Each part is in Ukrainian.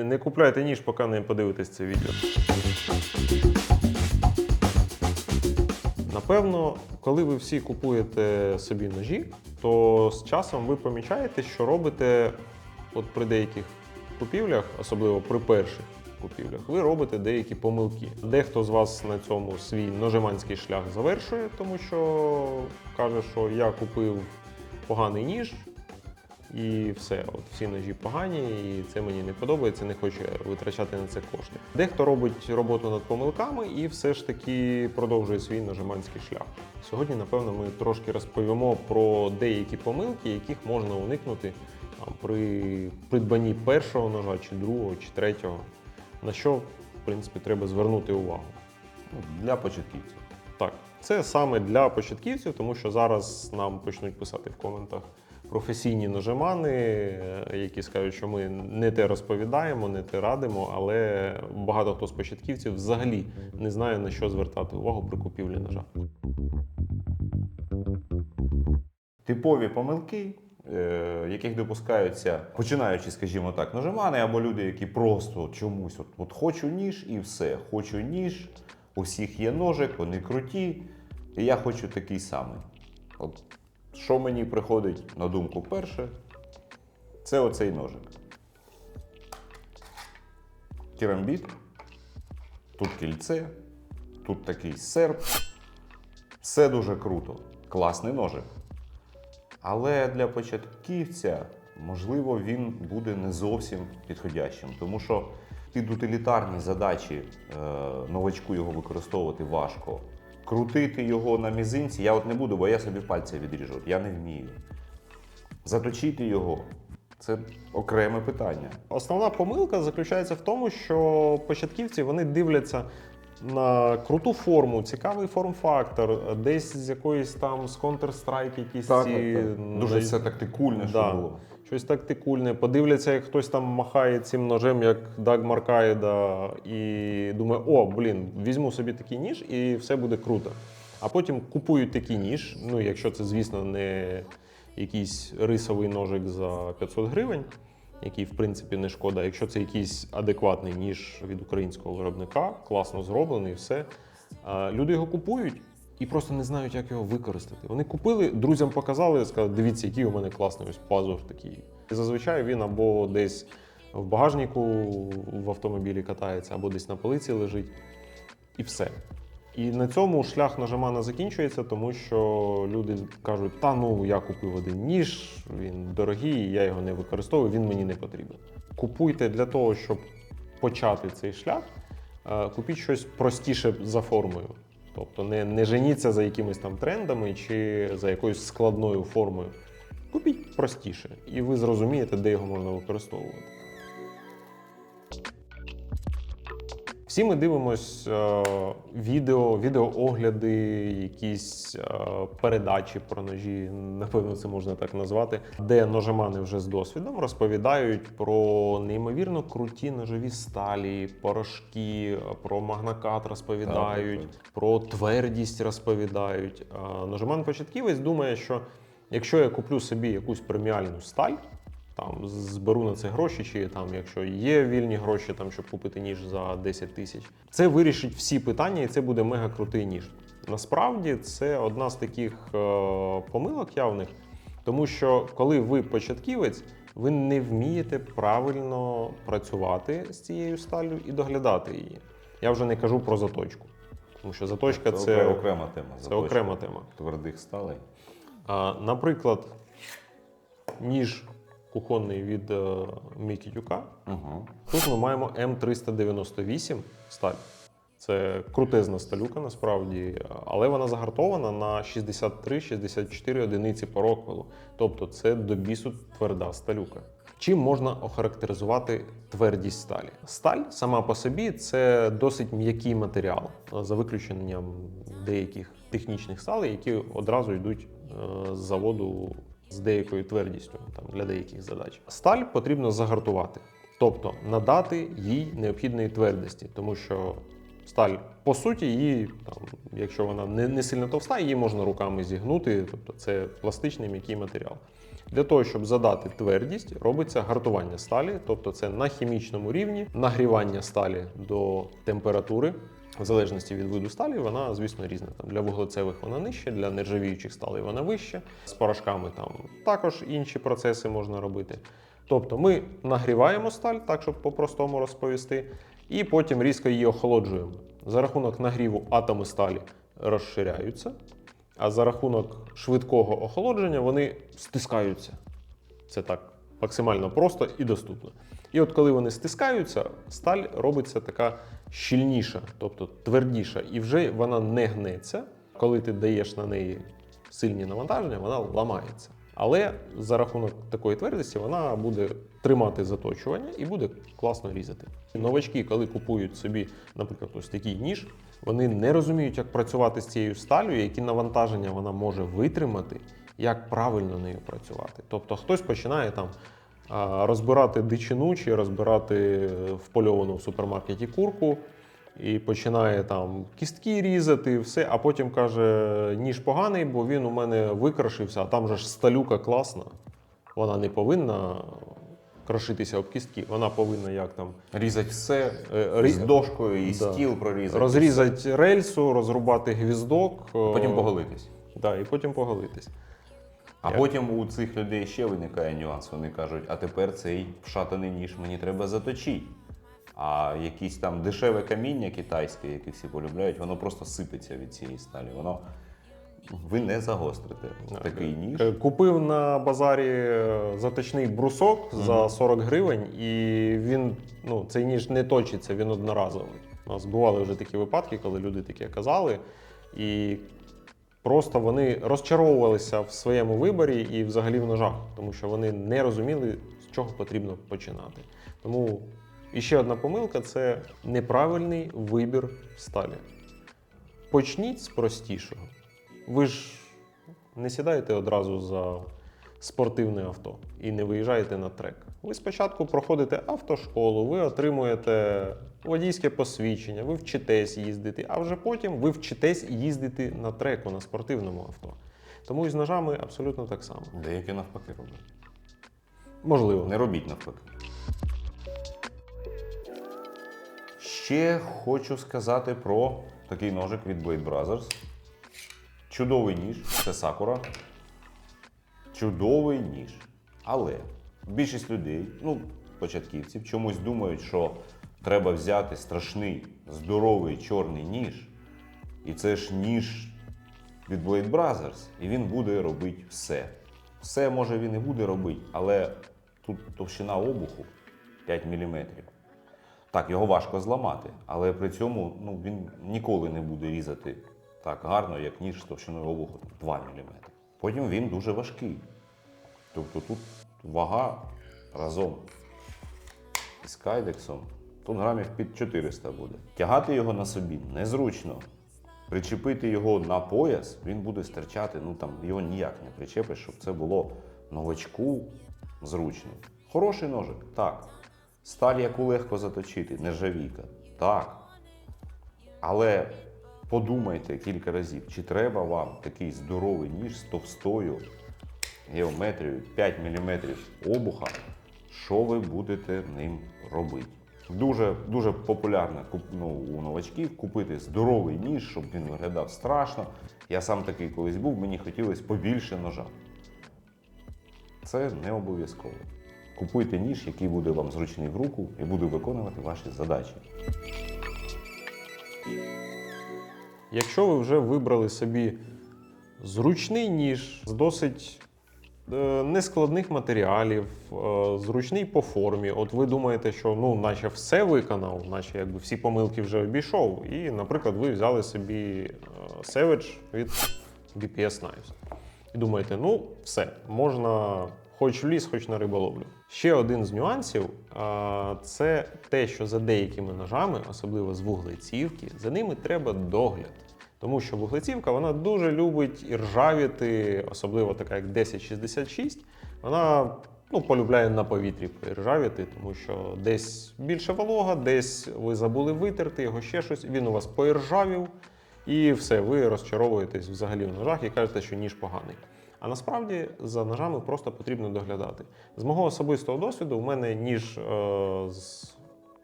Не купляйте ніж, поки не подивитесь це відео. Напевно, коли ви всі купуєте собі ножі, то з часом ви помічаєте, що робите от при деяких купівлях, особливо при перших купівлях, ви робите деякі помилки. Дехто з вас на цьому свій ножеманський шлях завершує, тому що каже, що я купив поганий ніж, і все, от всі ножі погані, і це мені не подобається, не хочу витрачати на це кошти. Дехто робить роботу над помилками і все ж таки продовжує свій ножеманський шлях. Сьогодні, напевно, ми трошки розповімо про деякі помилки, яких можна уникнути там, при придбанні першого ножа, чи другого, чи третього, на що, в принципі, треба звернути увагу. Ну, Для початківців. Так, це саме для початківців, тому що зараз нам почнуть писати в коментах професійні ножемани, е, які скажуть, що ми не те розповідаємо, не те радимо, але багато хто з початківців взагалі не знає на що звертати увагу при купівлі ножа. Типові помилки, е, яких допускаються, починаючи, скажімо так, ножемани або люди, які просто чомусь от, от хочу ніж і все. Хочу ніж, у всіх є ножик, вони круті, і я хочу такий самий. От що мені приходить на думку перше, це оцей ножик. Керамбіт, тут кільце, тут такий серп. Все дуже круто. Класний ножик. Але для початківця, можливо, він буде не зовсім підходящим, тому що під утилітарні задачі е, новачку його використовувати важко. Крутити його на мізинці я от не буду, бо я собі пальця відріжу. Я не вмію. Заточити його це окреме питання. Основна помилка заключається в тому, що початківці вони дивляться на круту форму, цікавий форм-фактор, десь з якоїсь там з Counter-Strike якісь ці Дуже нож- все тактикульне, що Да. було. Щось тактикульне. Подивляться, як хтось там махає цим ножем, як Даг Маркаєда, і думає, о, блін, візьму собі такий ніж і все буде круто. А потім купують такий ніж. Ну, якщо це, звісно, не якийсь рисовий ножик за 500 гривень, який, в принципі, не шкода. Якщо це якийсь адекватний ніж від українського виробника, класно зроблений, все. Люди його купують і просто не знають, як його використати. Вони купили, друзям показали, сказали, дивіться, який у мене класний ось пазур такий. І зазвичай він або десь в багажнику в автомобілі катається, або десь на полиці лежить, і все. І на цьому шлях нажимана закінчується, тому що люди кажуть, та ну я купив один ніж, він дорогий, я його не використовую, він мені не потрібен. Купуйте для того, щоб почати цей шлях, е, купіть щось простіше за формою. Тобто не, не женіться за якимись там трендами чи за якоюсь складною формою. Купіть простіше, і ви зрозумієте, де його можна використовувати. Всі ми дивимось е, відео, відеоогляди, якісь е, передачі про ножі, напевно, це можна так назвати, де ножемани вже з досвідом розповідають про неймовірно круті ножові сталі, порошки, про магнакат розповідають, Так, так, про твердість розповідають. Ножеман початківець думає, що якщо я куплю собі якусь преміальну сталь, там зберу на це гроші, чи там, якщо є вільні гроші, там щоб купити ніж за 10 тисяч, це вирішить всі питання, і це буде мега крутий ніж. Насправді це одна з таких е, помилок явних, тому що коли ви початківець, ви не вмієте правильно працювати з цією сталлю і доглядати її. Я вже не кажу про заточку, тому що заточка це, окре- окрема тема. це заточка окрема тема. Твердих сталей. Наприклад, ніж кухонний від е, Мікітюка. Угу. Тут ми маємо М398 сталь. Це крутезна сталюка насправді, але вона загартована на 63-64 одиниці по роквелу. Тобто це до бісу тверда сталюка. Чим можна охарактеризувати твердість сталі? Сталь сама по собі це досить м'який матеріал, за виключенням деяких технічних сталей, які одразу йдуть е, з заводу з деякою твердістю там, для деяких задач. Сталь потрібно загартувати, тобто надати їй необхідної твердості, тому що сталь, по суті, її, там, якщо вона не, не сильно товста, її можна руками зігнути, тобто це пластичний м'який матеріал. Для того, щоб задати твердість, робиться гартування сталі, тобто це на хімічному рівні нагрівання сталі до температури. В залежності від виду сталі, вона, звісно, різна. Там для вуглецевих вона нижча, для нержавіючих сталей вона вища. З порошками там також інші процеси можна робити. Тобто ми нагріваємо сталь, так щоб по-простому розповісти, і потім різко її охолоджуємо. За рахунок нагріву атоми сталі розширяються, а за рахунок швидкого охолодження вони стискаються. Це так максимально просто і доступно. І от коли вони стискаються, сталь робиться така щільніша, тобто твердіша, і вже вона не гнеться. Коли ти даєш на неї сильні навантаження, вона ламається. Але за рахунок такої твердості вона буде тримати заточування і буде класно різати. Новачки, коли купують собі, наприклад, ось такий ніж, вони не розуміють, як працювати з цією сталю, які навантаження вона може витримати, як правильно нею працювати. Тобто хтось починає там розбирати дичину чи розбирати впольовану в супермаркеті курку. І починає там кістки різати, все, а потім каже: ніж поганий, бо він у мене викрашився, а там же ж сталюка класна. Вона не повинна крошитися об кістки, вона повинна як там Різати все Е, з дошкою і Да. стіл прорізати. розрізати рельсу, розрубати гвіздок. Потім е, поголитись. Да, і потім поголитись. А Як? потім у цих людей ще виникає нюанс. Вони кажуть, а тепер цей вшатаний ніж мені треба заточити. А якісь там дешеве каміння китайське, яке всі полюбляють, воно просто сипеться від цієї сталі. Воно ви не загострите такий ніж. Е, Купив на базарі е, заточний брусок за 40 гривень, і він, ну, цей ніж не точиться, він одноразовий. У нас бували вже такі випадки, коли люди таке казали, і просто вони розчаровувалися в своєму виборі і взагалі в ножах, тому що вони не розуміли, з чого потрібно починати. Тому і ще одна помилка це неправильний вибір сталі. Почніть з простішого. Ви ж не сідаєте одразу за спортивне авто і не виїжджаєте на трек. Ви спочатку проходите автошколу, ви отримуєте водійське посвідчення, ви вчитесь їздити, а вже потім ви вчитесь їздити на треку на спортивному авто. Тому і з ножами абсолютно так само. Деякі навпаки роблять. Можливо. Не робіть навпаки. Ще хочу сказати про такий ножик від Blade Brothers. Чудовий ніж, це Sakura. Чудовий ніж. Але більшість людей, ну, початківців, чомусь думають, що треба взяти страшний, здоровий чорний ніж. І це ж ніж від Blade Brothers, і він буде робити все. Все може він і буде робити, але тут товщина обуху 5 мм. Так, його важко зламати, але при цьому ну, він ніколи не буде різати так гарно, як ніж з товщиною обуху 2 мм. Потім він дуже важкий. Тобто тут вага разом із кайдексом, тут грамів під 400 буде. Тягати його на собі незручно. Причепити його на пояс, він буде стирчати, ну там його ніяк не причепиш, щоб це було новачку зручно. Хороший ножик, так. Сталь, яку легко заточити, нержавійка, так. Але подумайте кілька разів, чи треба вам такий здоровий ніж з товстою геометрією 5 мм обуха, що ви будете ним робити? Дуже, дуже популярно ну, у новачків купити здоровий ніж, щоб він виглядав страшно. Я сам такий колись був, мені хотілося побільше ножа. Це не обов'язково. Купуйте ніж, який буде вам зручний в руку і буде виконувати ваші задачі. Якщо ви вже вибрали собі зручний ніж з досить нескладних матеріалів, е, зручний по формі, от ви думаєте, що ну, наче все виконав, наче якби всі помилки вже обійшов, і, наприклад, ви взяли собі е, Savage від BPS Knives. І думаєте, ну все, можна хоч в ліс, хоч на риболовлю. Ще один з нюансів це те, що за деякими ножами, особливо з вуглецівки, за ними треба догляд. Тому що вуглецівка вона дуже любить і ржавіти, особливо така як 1066. Вона ну, полюбляє на повітрі ржавіти, тому що десь більше волога, десь ви забули витерти його ще щось, він у вас поіржавів, і все, ви розчаровуєтесь взагалі в ножах і кажете, що ніж поганий. А насправді за ножами просто потрібно доглядати. З мого особистого досвіду, у мене ніж е, з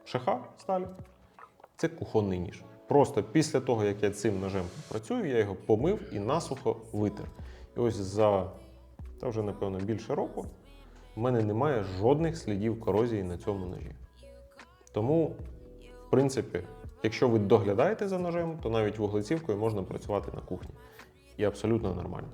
шиха сталі це кухонний ніж. Просто після того, як я цим ножем працюю, я його помив і насухо витер. І ось за та вже, напевно, більше року в мене немає жодних слідів корозії на цьому ножі. Тому, в принципі, якщо ви доглядаєте за ножем, то навіть вуглецівкою можна працювати на кухні. І абсолютно нормально.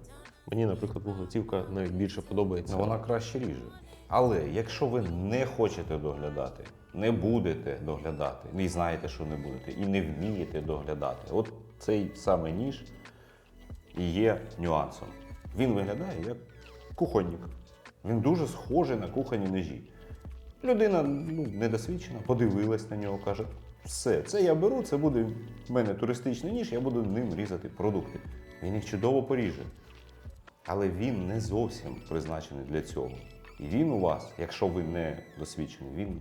Мені, наприклад, вуглецівка навіть більше подобається. Вона краще ріже. Але якщо ви не хочете доглядати, не будете доглядати, і знаєте, що не будете, і не вмієте доглядати, от цей самий ніж і є нюансом. Він виглядає як кухонник. Він дуже схожий на кухонні ножі. Людина ну, недосвідчена, подивилась на нього, каже: все, це я беру, це буде в мене туристичний ніж, я буду ним різати продукти. Він їх чудово поріже. Але він не зовсім призначений для цього. І він у вас, якщо ви не досвідчений, він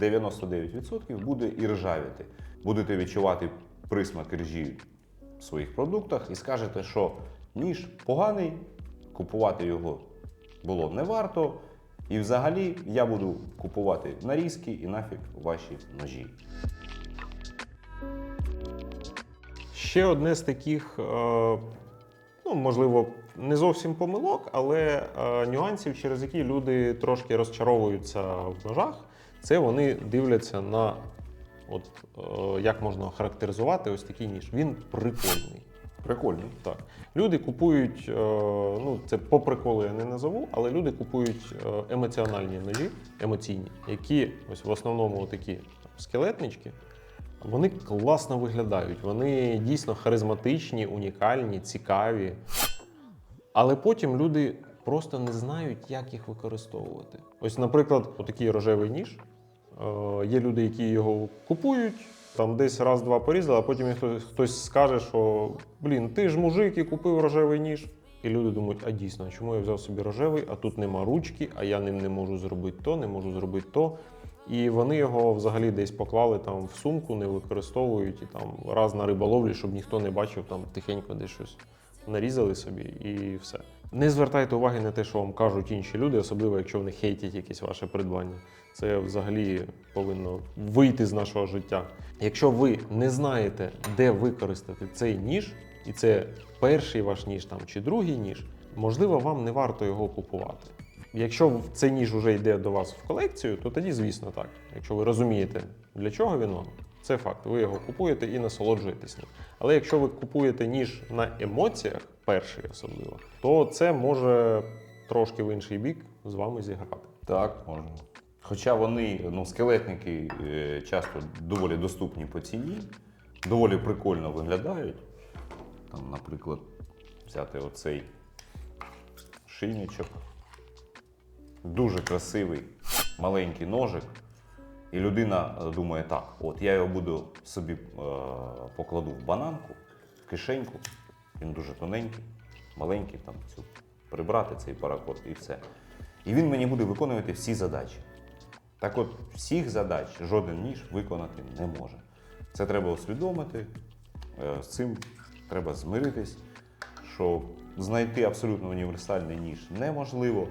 99% буде і ржавіти. Будете відчувати присмак ржі в своїх продуктах і скажете, що ніж поганий, купувати його було не варто. І взагалі я буду купувати нарізки і нафіг ваші ножі. Ще одне з таких, е, ну, можливо, не зовсім помилок, але е, нюансів, через які люди трошки розчаровуються в ножах, це вони дивляться на, от, е, як можна характеризувати ось такий ніж. Він прикольний. Прикольно. Так. Люди купують, е, ну це по приколу я не назову, але люди купують е, емоціональні ножі, емоційні, які ось в основному такі скелетнички, вони класно виглядають, вони дійсно харизматичні, унікальні, цікаві. Але потім люди просто не знають, як їх використовувати. Ось, наприклад, отакий рожевий ніж. Е, Є люди, які його купують, там десь раз-два порізали, а потім хтось, хтось скаже, що блін, ти ж мужик і купив рожевий ніж. І люди думають, а дійсно, чому я взяв собі рожевий, а тут нема ручки, а я ним не можу зробити то, не можу зробити то. І вони його взагалі десь поклали там в сумку, не використовують і там раз на риболовлі, щоб ніхто не бачив, там тихенько десь щось нарізали собі і все. Не звертайте уваги на те, що вам кажуть інші люди, особливо якщо вони хейтять якесь ваше придбання. Це взагалі повинно вийти з нашого життя. Якщо ви не знаєте, де використати цей ніж, і це перший ваш ніж там чи другий ніж, можливо, вам не варто його купувати. Якщо цей ніж вже йде до вас в колекцію, то тоді, звісно, так. Якщо ви розумієте, для чого він вам, це факт. Ви його купуєте і насолоджуєтесь ним. Але якщо ви купуєте ніж на емоціях, перший особливо, то це може трошки в інший бік з вами зіграти. Так, можна. Хоча вони, ну, скелетники е, часто доволі доступні по ціні, доволі прикольно виглядають. Там, наприклад, взяти оцей шийничок. Дуже красивий, маленький ножик. І людина е, думає, так, от я його буду собі е, покладу в бананку, в кишеньку. Він дуже тоненький, маленький, там цю прибрати цей паракод і все. І він мені буде виконувати всі задачі. Так от, всіх задач жоден ніж виконати не може. Це треба усвідомити, е, з цим треба змиритись, що знайти абсолютно універсальний ніж неможливо.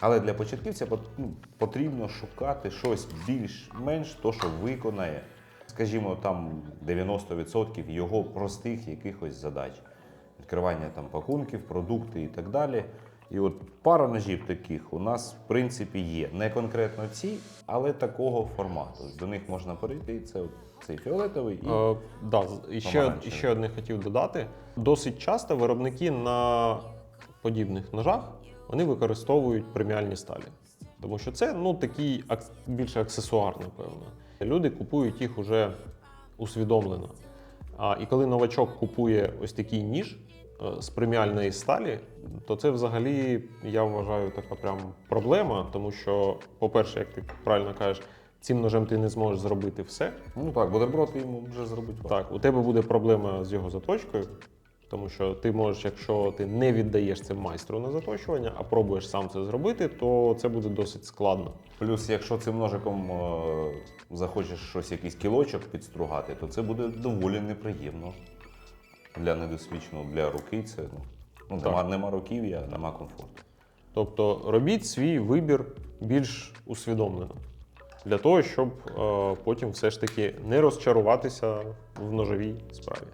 Але для початківця ну, потрібно шукати щось більш-менш то, що виконає, скажімо, там 90% його простих якихось задач. Відкривання там пакунків, продукти і так далі. І от пара ножів таких у нас, в принципі, є. Не конкретно ці, але такого формату. До них можна перейти. Це от цей фіолетовий і Е, да, і ще, і ще одне хотів додати. Досить часто виробники на подібних ножах вони використовують преміальні сталі. Тому що це ну, такий ак- більше аксесуар, напевно. Люди купують їх уже усвідомлено. А, і коли новачок купує ось такий ніж е, з преміальної сталі, то це взагалі, я вважаю, така прям проблема, тому що, по-перше, як ти правильно кажеш, цим ножем ти не зможеш зробити все. ну так, бутерброд йому вже зробити. Так, у тебе буде проблема з його заточкою, тому що ти можеш, якщо ти не віддаєш це майстру на заточування, а пробуєш сам це зробити, то це буде досить складно. Плюс, якщо цим ножиком е, захочеш щось, якийсь кілочок підстругати, то це буде доволі неприємно для недосвідченого, для руки. Це ну, Ну, нема, нема руків'я, нема комфорту. Тобто робіть свій вибір більш усвідомлено. Для того, щоб е, потім все ж таки не розчаруватися в ножовій справі.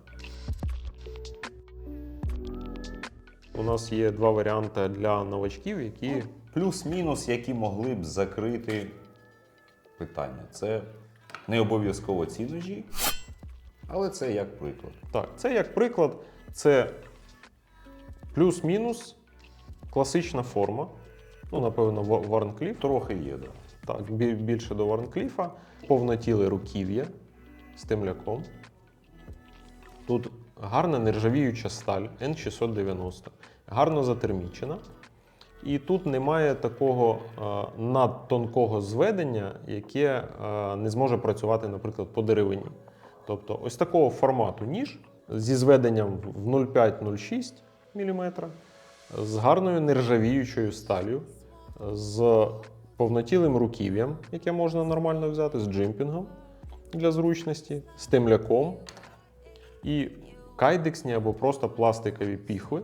У нас є два варіанти для новачків, які Плюс-мінус, які могли б закрити питання. Це не обов'язково ці ножі, але це як приклад. Так, це як приклад, це плюс-мінус класична форма. Ну, напевно, Варнкліф. Трохи є, да. Так, бі- більше до Варнкліфа. Повнотіле руків'я з темляком. Тут гарна нержавіюча сталь N690, гарно затермічена. І тут немає такого е, надтонкого зведення, яке е, не зможе працювати, наприклад, по деревині. Тобто, ось такого формату ніж зі зведенням в 0,5-0,6 мм, з гарною нержавіючою сталью, з повнотілим руків'ям, яке можна нормально взяти, з джимпінгом для зручності, з темляком і кайдексні або просто пластикові піхви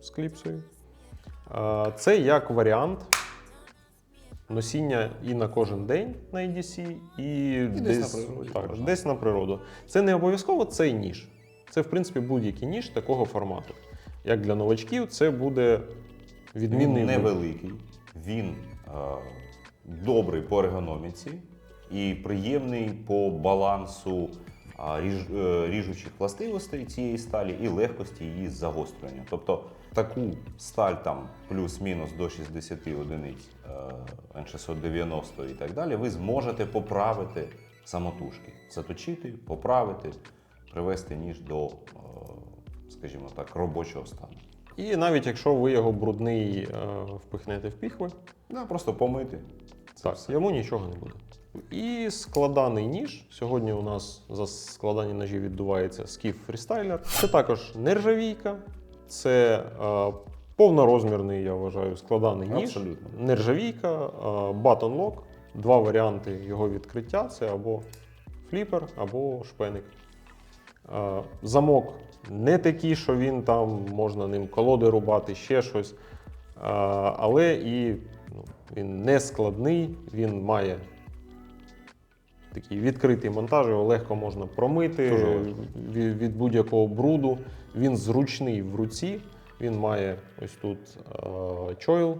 з кліпсою. Це як варіант носіння і на кожен день на EDC, і, десь на природі так, десь на природу. Це не обов'язково цей ніж. Це, в принципі, будь-який ніж такого формату. Як для новачків, це буде відмінний Він невеликий, він е, добрий по ергономіці і приємний по балансу ріж, е, ріжучих властивостей цієї сталі і легкості її загострення. Тобто таку сталь там плюс-мінус до 60 одиниць е, N690 і так далі, ви зможете поправити самотужки, заточити, поправити, привести ніж до, е, скажімо так, робочого стану. І навіть якщо ви його брудний впихнете в піхви, Да, просто помити. Це так, все. йому нічого не буде. І складаний ніж. Сьогодні у нас за складання ножів відбувається Skiff Freestyler. Це також нержавійка, це е, повнорозмірний, я вважаю, складаний ніж. Абсолютно. Нержавійка, е, lock. Два варіанти його відкриття: це або фліпер, або шпеник. Е, Замок не такий, що він там можна ним колоди рубати, ще щось. Е, Але і ну, він не складний, він має такий відкритий монтаж, його легко можна промити Дуже від, від будь-якого бруду. Він зручний в руці. Він має ось тут е, чойл,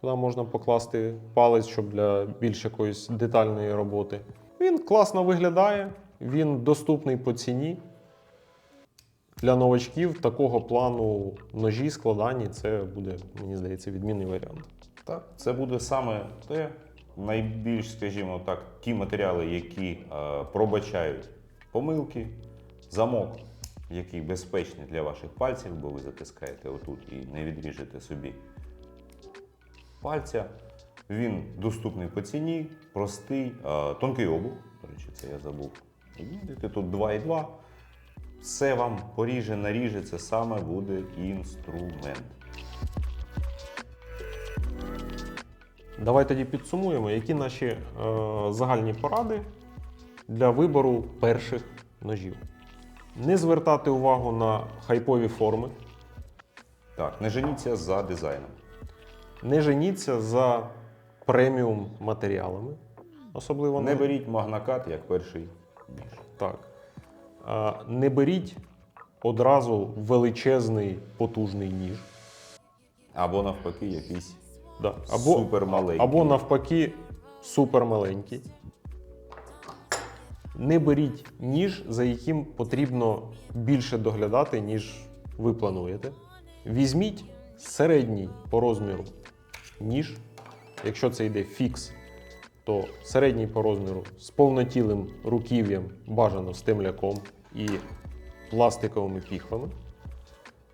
куди можна покласти палець, щоб для більш якоїсь детальної роботи. Він класно виглядає, він доступний по ціні. Для новачків такого плану ножі складані це буде, мені здається, відмінний варіант. Так, це буде саме те, найбільш, скажімо так, ті матеріали, які е, пробачають помилки, замок, який безпечний для ваших пальців, бо ви затискаєте отут і не відріжете собі пальця. Він доступний по ціні, простий, е, тонкий обух. До речі, це я забув. Відмітити тут 2,2. Все вам поріже, наріже, це саме буде інструмент. Давай тоді підсумуємо, які наші е, загальні поради для вибору перших ножів. Не звертати увагу на хайпові форми, Так, не женіться за дизайном. не женіться за преміум матеріалами, особливо Не беріть магнакат як перший ніж. Так. Е, Не беріть одразу величезний потужний ніж. Або навпаки, якийсь Да. Або, супермаленький. або навпаки, супермаленький. Не беріть ніж, за яким потрібно більше доглядати, ніж ви плануєте. Візьміть середній по розміру ніж. Якщо це йде фікс, то середній по розміру з повнотілим руків'ям, бажано з темляком і пластиковими піхвами.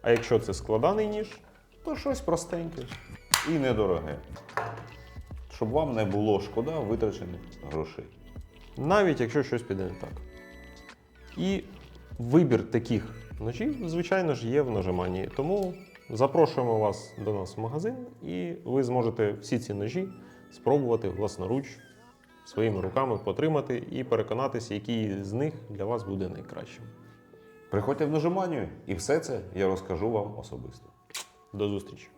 А якщо це складаний ніж, то щось простеньке і недороге. Щоб вам не було шкода витрачених грошей. навіть якщо щось піде не так. І вибір таких ножів, звичайно ж, є в ножеманії. Тому запрошуємо вас до нас в магазин, і ви зможете всі ці ножі спробувати власноруч своїми руками потримати і переконатися, який з них для вас буде найкращим. Приходьте в ножеманію, і все це я розкажу вам особисто. До зустрічі.